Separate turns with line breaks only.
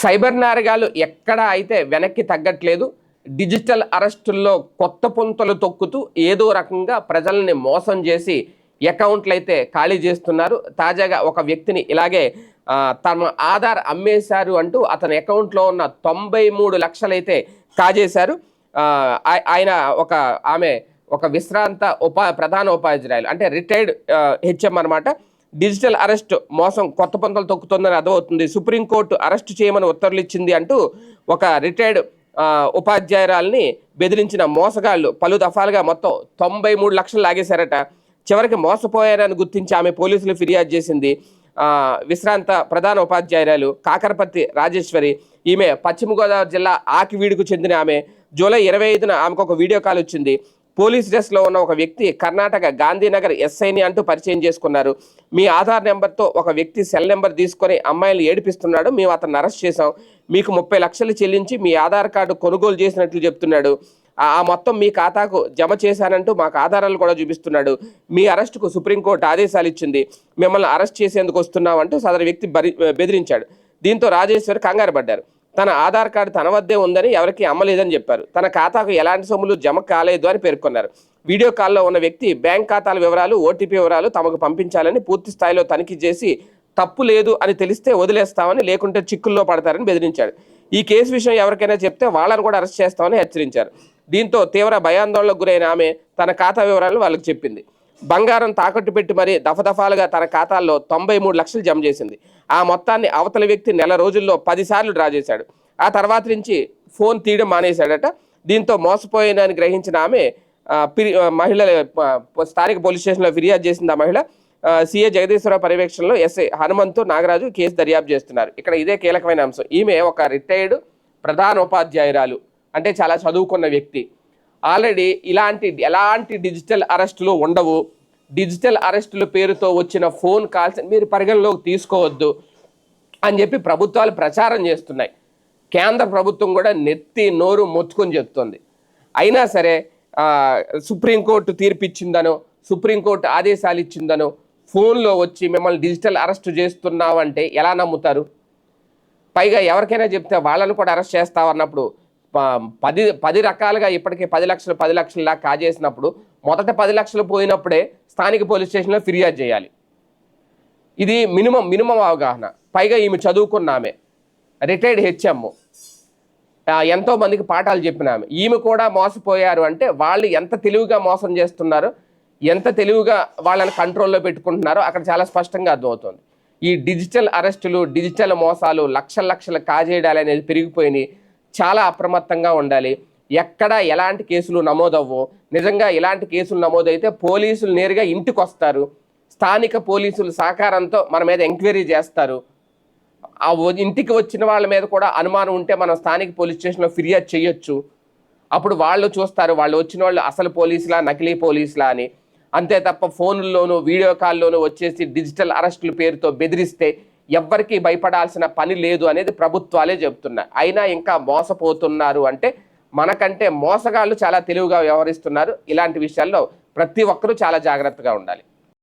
Cyber నేరగాలు ఎక్కడ అయితే వెనక్కి తగ్గట్లేదు. డిజిటల్ అరెస్టుల్లో కొత్త పుంతలు తొక్కుతూ ఏదో రకంగా ప్రజల్ని మోసం చేసి అకౌంట్లు అయితే ఖాళీ చేస్తున్నారు. తాజాగా ఒక వ్యక్తిని ఇలాగే తమ ఆధార్ అమ్మేశారు అంటూ అతని అకౌంట్లో ఉన్న తొంభై మూడు లక్షలైతే కాజేశారు. ఆయన ఒక ఆమె ఒక విశ్రాంత ఉపా ప్రధాన ఉపాధ్యాయులు అంటే రిటైర్డ్ హెచ్ఎం అన్నమాట. డిజిటల్ అరెస్ట్ మోసం కొత్త పంతలు తొక్కుతుందని అర్థమవుతుంది. సుప్రీంకోర్టు అరెస్ట్ చేయమని ఉత్తర్వులు ఇచ్చింది అంటూ ఒక రిటైర్డ్ ఉపాధ్యాయురాల్ని బెదిరించిన మోసగాళ్ళు పలు దఫాలుగా మొత్తం తొంభై మూడు లక్షలు లాగేశారట. చివరికి మోసపోయారని గుర్తించి ఆమె పోలీసులు ఫిర్యాదు చేసింది. విశ్రాంత ప్రధాన ఉపాధ్యాయురాలు కాకరపత్తి రాజేశ్వరి. ఈమె పశ్చిమ గోదావరి జిల్లా ఆకివీడుకు చెందిన ఆమె. జూలై ఇరవై ఐదున ఆమెకు ఒక వీడియో కాల్ వచ్చింది. పోలీస్ డ్రెస్లో ఉన్న ఒక వ్యక్తి కర్ణాటక గాంధీనగర్ ఎస్ఐని అంటూ పరిచయం చేసుకున్నారు. మీ ఆధార్ నెంబర్తో ఒక వ్యక్తి సెల్ నెంబర్ తీసుకొని అమ్మాయిలు ఏడిపిస్తున్నాడు. మేము అతను అరెస్ట్ చేసాం మీకు ముప్పై లక్షలు చెల్లించి మీ ఆధార్ కార్డు కొనుగోలు చేసినట్లు చెప్తున్నాడు. ఆ ఆ మొత్తం మీ ఖాతాకు జమ చేశానంటూ మాకు ఆధారాలు కూడా చూపిస్తున్నాడు. మీ అరెస్టుకు సుప్రీంకోర్టు ఆదేశాలు ఇచ్చింది. మిమ్మల్ని అరెస్ట్ చేసేందుకు వస్తున్నామంటూ సదరు వ్యక్తి బరి బెదిరించాడు. దీంతో రాజేశ్వరి కంగారు పడ్డారు. తన ఆధార్ కార్డు తన వద్దే ఉందని ఎవరికి అమ్మలేదని చెప్పారు. తన ఖాతాకు ఎలాంటి సొమ్ములు జమ కాలేదు అని పేర్కొన్నారు. వీడియో కాల్లో ఉన్న వ్యక్తి బ్యాంక్ ఖాతాల వివరాలు ఓటీపీ వివరాలు తమకు పంపించాలని పూర్తి స్థాయిలో తనిఖీ చేసి తప్పు లేదు అని తెలిస్తే వదిలేస్తామని లేకుంటే చిక్కుల్లో పడతారని బెదిరించాడు. ఈ కేసు విషయం ఎవరికైనా చెప్తే వాళ్ళని కూడా అరెస్ట్ చేస్తామని హెచ్చరించారు. దీంతో తీవ్ర భయాందోళనకు గురైన ఆమె తన ఖాతా వివరాలు వాళ్ళకి చెప్పింది. బంగారం తాకట్టు పెట్టి మరీ దఫదఫాలుగా తన ఖాతాల్లో తొంభై మూడు లక్షలు జమ చేసింది. ఆ మొత్తాన్ని అవతల వ్యక్తి నెల రోజుల్లో పదిసార్లు డ్రా చేశాడు. ఆ తర్వాత నుంచి ఫోన్ తీయడం మానేశాడట. దీంతో మోసపోయిందని గ్రహించిన ఆమె పిరి- మహిళ స్థానిక పోలీస్ స్టేషన్లో ఫిర్యాదు చేసింది ఆ మహిళ. సీఏ జగదీశ్వరరావు పర్యవేక్షణలో ఎస్ఐ హనుమంతు నాగరాజు కేసు దర్యాప్తు చేస్తున్నారు. ఇక్కడ ఇదే కీలకమైన అంశం. ఈమె ఒక రిటైర్డ్ ప్రధాన ఉపాధ్యాయురాలు అంటే చాలా చదువుకున్న వ్యక్తి. ఆల్రెడీ ఇలాంటి ఎలాంటి డిజిటల్ అరెస్టులు ఉండవు. డిజిటల్ అరెస్టుల పేరుతో వచ్చిన ఫోన్ కాల్స్ మీరు పరిగణలోకి తీసుకోవద్దు అని చెప్పి ప్రభుత్వాలు ప్రచారం చేస్తున్నాయి. కేంద్ర ప్రభుత్వం కూడా నెత్తి నోరు మొత్తుకొని చెప్తుంది. అయినా సరే సుప్రీంకోర్టు తీర్పిచ్చిందనో సుప్రీంకోర్టు ఆదేశాలు ఇచ్చిందనో ఫోన్లో వచ్చి మిమ్మల్ని డిజిటల్ అరెస్ట్ చేస్తున్నామంటే ఎలా నమ్ముతారు? పైగా ఎవరికైనా చెప్తే వాళ్ళని కూడా అరెస్ట్ చేస్తామన్నప్పుడు అన్నప్పుడు పది పది రకాలుగా ఇప్పటికే పది లక్షలు పది లక్షలలా కాజేసినప్పుడు మొదట పది లక్షలు పోయినప్పుడే స్థానిక పోలీస్ స్టేషన్లో ఫిర్యాదు చేయాలి. ఇది మినిమం మినిమం అవగాహన. పైగా ఈమె చదువుకున్న ఆమె. Retired HM. ఎంతో మందికి పాఠాలు చెప్పిన ఆమె. ఈమె కూడా మోసపోయారు అంటే వాళ్ళు ఎంత తెలివిగా మోసం చేస్తున్నారు ఎంత తెలివిగా వాళ్ళని కంట్రోల్లో పెట్టుకుంటున్నారో అక్కడ చాలా స్పష్టంగా అర్థమవుతుంది. ఈ డిజిటల్ అరెస్టులు డిజిటల్ మోసాలు లక్షల లక్షలు కాజేయడాలు అనేది పెరిగిపోయినాయి. చాలా అప్రమత్తంగా ఉండాలి. ఎక్కడ ఎలాంటి కేసులు నమోదవ్వో నిజంగా ఇలాంటి కేసులు నమోదైతే పోలీసులు నేరుగా ఇంటికి వస్తారు స్థానిక పోలీసుల సహకారంతో మన మీద ఎంక్వైరీ చేస్తారు. ఆ ఇంటికి వచ్చిన వాళ్ళ మీద కూడా అనుమానం ఉంటే మనం స్థానిక పోలీస్ స్టేషన్లో ఫిర్యాదు చేయొచ్చు. అప్పుడు వాళ్ళు చూస్తారు. వాళ్ళు వచ్చిన వాళ్ళు అసలు పోలీసులా నకిలీ పోలీసులా అని. అంతే తప్ప ఫోన్లోనూ వీడియో కాల్లోనూ వచ్చేసి డిజిటల్ అరెస్టుల పేరుతో బెదిరిస్తే ఎవ్వరికీ భయపడాల్సిన పని లేదు అనేది ప్రభుత్వాలే చెబుతున్నాయి అయినా ఇంకా మోసపోతున్నారు అంటే మనకంటే మోసగాళ్ళు చాలా తెలివిగా వ్యవహరిస్తున్నారు. ఇలాంటి విషయాల్లో ప్రతి ఒక్కరూ చాలా జాగ్రత్తగా ఉండాలి.